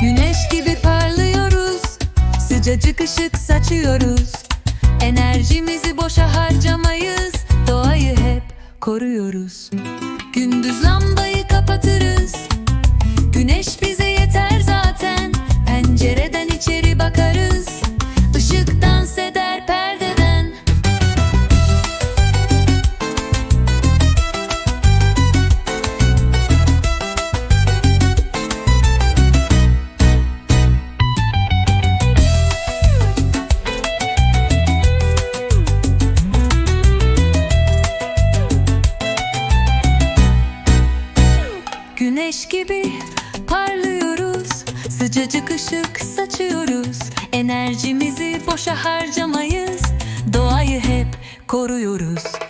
Güneş gibi parlıyoruz. Sıcacık ışık saçıyoruz. Enerjimizi boşa harcamayız. Doğayı hep koruyoruz. Gündüz lamba Güneş gibi parlıyoruz. Sıcacık ışık saçıyoruz. Enerjimizi boşa harcamayız. Doğayı hep koruyoruz